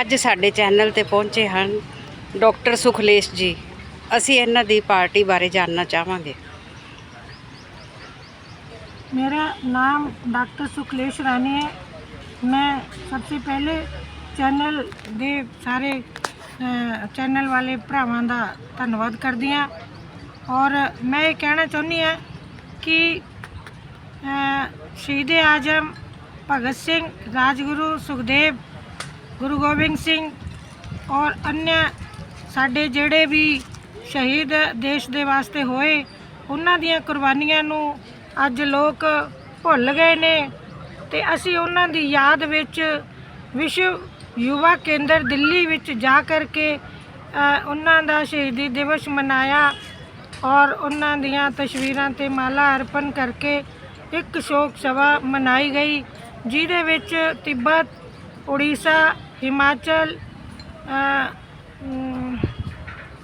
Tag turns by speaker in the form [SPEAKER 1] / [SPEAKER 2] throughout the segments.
[SPEAKER 1] ਅੱਜ ਸਾਡੇ ਚੈਨਲ ਤੇ ਪਹੁੰਚੇ ਹਨ ਡਾਕਟਰ ਸੁਖਲੇਸ਼ ਜੀ ਅਸੀਂ ਇਹਨਾਂ ਦੀ ਪਾਰਟੀ ਬਾਰੇ ਜਾਣਨਾ ਚਾਹਾਂਗੇ
[SPEAKER 2] मेरा नाम डॉक्टर सुखलेश रानी है मैं सबसे ਪਹਿਲੇ ਚੈਨਲ ਦੇ ਸਾਰੇ ਅ, ਚੈਨਲ ਵਾਲੇ ਭਰਾਵਾਂ ਦਾ ਧੰਨਵਾਦ ਕਰਦੀ ਹਾਂ ਔਰ ਮੈਂ ਇਹ ਕਹਿਣਾ ਚਾਹੁੰਦੀ ਹਾਂ ਕਿ ਅ, ਸ਼ਹੀਦ ਆਜਮ ਭਗਤ ਸਿੰਘ ਰਾਜਗੁਰੂ ਸੁਖਦੇਵ ਗੁਰੂ ਗੋਬਿੰਦ ਸਿੰਘ ਔਰ ਅਨਿਆ ਸਾਡੇ ਜਿਹੜੇ ਵੀ ਸ਼ਹੀਦ ਦੇਸ਼ ਦੇ ਵਾਸਤੇ ਹੋਏ, ਉਹਨਾਂ ਦੀਆਂ ਕੁਰਬਾਨੀਆਂ ਨੂੰ ਅੱਜ ਲੋਕ ਭੁੱਲ ਗਏ ਨੇ ਤੇ ਅਸੀਂ ਉਹਨਾਂ ਦੀ ਯਾਦ ਵਿੱਚ ਵਿਸ਼ਵ ਯੁਵਾ ਕੇਂਦਰ ਦਿੱਲੀ ਵਿੱਚ ਜਾ ਕਰਕੇ ਉਹਨਾਂ ਦਾ ਸ਼ਹੀਦੀ ਦਿਵਸ ਮਨਾਇਆ ਔਰ ਉਹਨਾਂ ਦੀਆਂ ਤਸਵੀਰਾਂ ਤੇ ਮਾਲਾ ਅਰਪਣ ਕਰਕੇ ਇੱਕ ਸ਼ੋਕ ਸਭਾ ਮਨਾਈ ਗਈ, ਜਿਹਦੇ ਵਿੱਚ ਤਿੱਬਤ, ਉੜੀਸਾ ਹਿਮਾਚਲ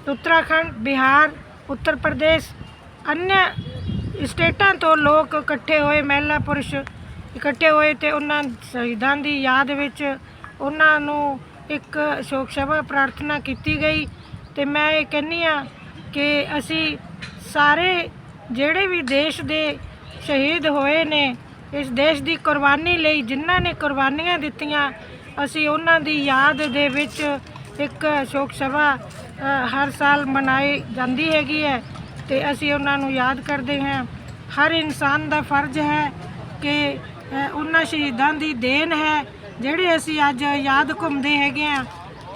[SPEAKER 2] ਉੱਤਰਾਖੰਡ, ਬਿਹਾਰ, ਉੱਤਰ ਪ੍ਰਦੇਸ਼ ਅਨਿਆ ਸਟੇਟਾਂ ਤੋਂ ਲੋਕ ਇਕੱਠੇ ਹੋਏ, ਮਹਿਲਾ ਪੁਰਸ਼ ਇਕੱਠੇ ਹੋਏ ਤੇ ਉਹਨਾਂ ਸ਼ਹੀਦਾਂ ਦੀ ਯਾਦ ਵਿੱਚ ਉਹਨਾਂ ਨੂੰ ਇੱਕ ਸ਼ੋਕ ਸਭਾ ਪ੍ਰਾਰਥਨਾ ਕੀਤੀ ਗਈ ਤੇ ਮੈਂ ਇਹ ਕਹਿੰਨੀ ਆ ਕਿ ਅਸੀਂ ਸਾਰੇ ਜਿਹੜੇ ਵੀ ਦੇਸ਼ ਦੇ ਸ਼ਹੀਦ ਹੋਏ ਨੇ, ਇਸ ਦੇਸ਼ ਦੀ ਕੁਰਬਾਨੀ ਲਈ ਜਿਨ੍ਹਾਂ ਨੇ ਕੁਰਬਾਨੀਆਂ ਦਿੱਤੀਆਂ ਅਸੀਂ ਉਹਨਾਂ ਦੀ ਯਾਦ ਦੇ ਵਿੱਚ ਇੱਕ ਸ਼ੋਕ ਸਭਾ ਹਰ ਸਾਲ ਮਨਾਈ ਜਾਂਦੀ ਹੈਗੀ ਹੈ ਤੇ ਅਸੀਂ ਉਹਨਾਂ ਨੂੰ ਯਾਦ ਕਰਦੇ ਹਾਂ। ਹਰ ਇਨਸਾਨ ਦਾ ਫਰਜ਼ ਹੈ ਕਿ ਉਹਨਾਂ ਸ਼ਹੀਦਾਂ ਦੀ ਦੇਣ ਹੈ, ਜਿਹੜੇ ਅਸੀਂ ਅੱਜ ਯਾਦ ਘੁੰਮਦੇ ਹੈਗੇ ਆ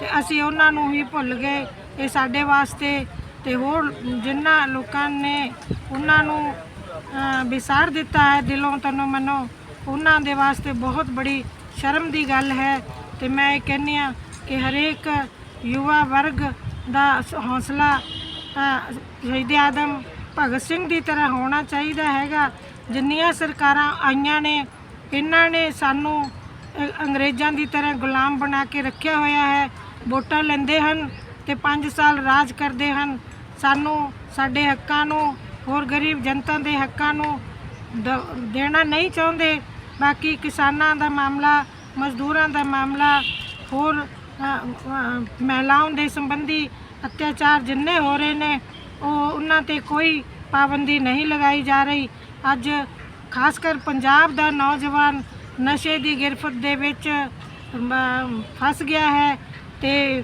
[SPEAKER 2] ਤੇ ਅਸੀਂ ਉਹਨਾਂ ਨੂੰ ਹੀ ਭੁੱਲ ਗਏ। ਇਹ ਸਾਡੇ ਵਾਸਤੇ ਤੇ ਹੋਰ ਜਿਨ੍ਹਾਂ ਲੋਕਾਂ ਨੇ ਉਹਨਾਂ ਨੂੰ ਵਿਸਾਰ ਦਿੱਤਾ ਹੈ ਦਿਲੋਂ ਤਨੋਂ ਮਨੋਂ, ਉਹਨਾਂ ਦੇ ਵਾਸਤੇ ਬਹੁਤ ਬੜੀ ਸ਼ਰਮ ਦੀ ਗੱਲ ਹੈ ਤੇ ਮੈਂ ਇਹ ਕਹਿੰਦੀ ਆ ਕਿ ਹਰੇਕ ਯੁਵਾ ਵਰਗ ਦਾ ਸ- ਹੌਸਲਾ ਅ, ਸ਼ਹੀਦ ਆਦਮ ਭਗਤ ਸਿੰਘ ਦੀ ਤਰ੍ਹਾਂ ਹੋਣਾ ਚਾਹੀਦਾ ਹੈਗਾ। ਜਿੰਨੀਆਂ ਸਰਕਾਰਾਂ ਆਈਆਂ ਨੇ ਇਹਨਾਂ ਨੇ ਸਾਨੂੰ ਅੰਗਰੇਜ਼ਾਂ ਦੀ ਤਰ੍ਹਾਂ ਗੁਲਾਮ ਬਣਾ ਕੇ ਰੱਖਿਆ ਹੋਇਆ ਹੈ। ਵੋਟਾਂ ਲੈਂਦੇ ਹਨ ਤੇ 5 ਸਾਲ ਰਾਜ ਕਰਦੇ ਹਨ। ਸਾਨੂੰ ਸਾਡੇ ਹੱਕਾਂ ਨੂੰ ਹੋਰ ਗਰੀਬ ਜਨਤਾ ਦੇ ਹੱਕਾਂ ਨੂੰ ਦ- ਦੇਣਾ ਨਹੀਂ ਚਾਹੁੰਦੇ। ਬਾਕੀ ਕਿਸਾਨਾਂ ਦਾ ਮਾਮਲਾ ਮਜ਼ਦੂਰਾਂ ਦਾ ਮਾਮਲਾ, ਹੋਰ ਮਹਿਲਾਵਾਂ ਦੇ ਸੰਬੰਧੀ ਅਤਿਆਚਾਰ ਜਿੰਨੇ ਹੋ ਰਹੇ ਨੇ, ਉਹ ਉਹਨਾਂ ਤੇ ਕੋਈ ਪਾਬੰਦੀ ਨਹੀਂ ਲਗਾਈ ਜਾ ਰਹੀ। ਅੱਜ ਖਾਸ ਕਰ ਪੰਜਾਬ ਦਾ ਨੌਜਵਾਨ ਨਸ਼ੇ ਦੀ ਗਿਰਫਤ ਦੇ ਵਿੱਚ ਫਸ ਗਿਆ ਹੈ ਤੇ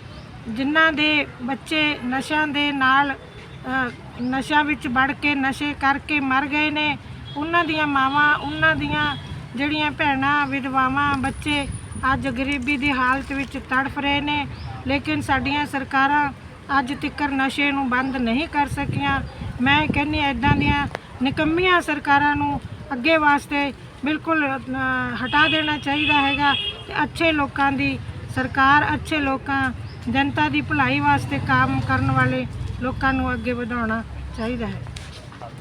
[SPEAKER 2] ਜਿਨ੍ਹਾਂ ਦੇ ਬੱਚੇ ਨਸ਼ਿਆਂ ਦੇ ਨਾਲ ਨਸ਼ਿਆਂ ਵਿੱਚ ਵੜ ਕੇ, ਨਸ਼ੇ ਕਰਕੇ ਮਰ ਗਏ ਨੇ, ਉਹਨਾਂ ਦੀਆਂ ਮਾਵਾਂ, ਉਹਨਾਂ ਦੀਆਂ ਜਿਹੜੀਆਂ ਭੈਣਾਂ, ਵਿਧਵਾਵਾਂ, ਬੱਚੇ ਅੱਜ ਗਰੀਬੀ ਦੀ ਹਾਲਤ ਵਿੱਚ ਤੜਫ ਰਹੇ ਨੇ, ਲੇਕਿਨ ਸਾਡੀਆਂ ਸਰਕਾਰਾਂ ਅੱਜ ਤੱਕ ਨਸ਼ੇ ਨੂੰ ਬੰਦ ਨਹੀਂ ਕਰ ਸਕੀਆਂ। ਮੈਂ ਕਹਿੰਨੀ ਐਦਾਂ ਦੀਆਂ ਨਿਕੰਮੀਆਂ ਸਰਕਾਰਾਂ ਨੂੰ ਅੱਗੇ ਵਾਸਤੇ ਬਿਲਕੁਲ ਹਟਾ ਦੇਣਾ ਚਾਹੀਦਾ ਹੈਗਾ। ਤੇ ਅੱਛੇ ਲੋਕਾਂ ਦੀ ਸਰਕਾਰ, ਅੱਛੇ ਲੋਕਾਂ, ਜਨਤਾ ਦੀ ਭਲਾਈ ਵਾਸਤੇ ਕੰਮ ਕਰਨ ਵਾਲੇ ਲੋਕਾਂ ਨੂੰ ਅੱਗੇ ਵਧਾਉਣਾ ਚਾਹੀਦਾ ਹੈ।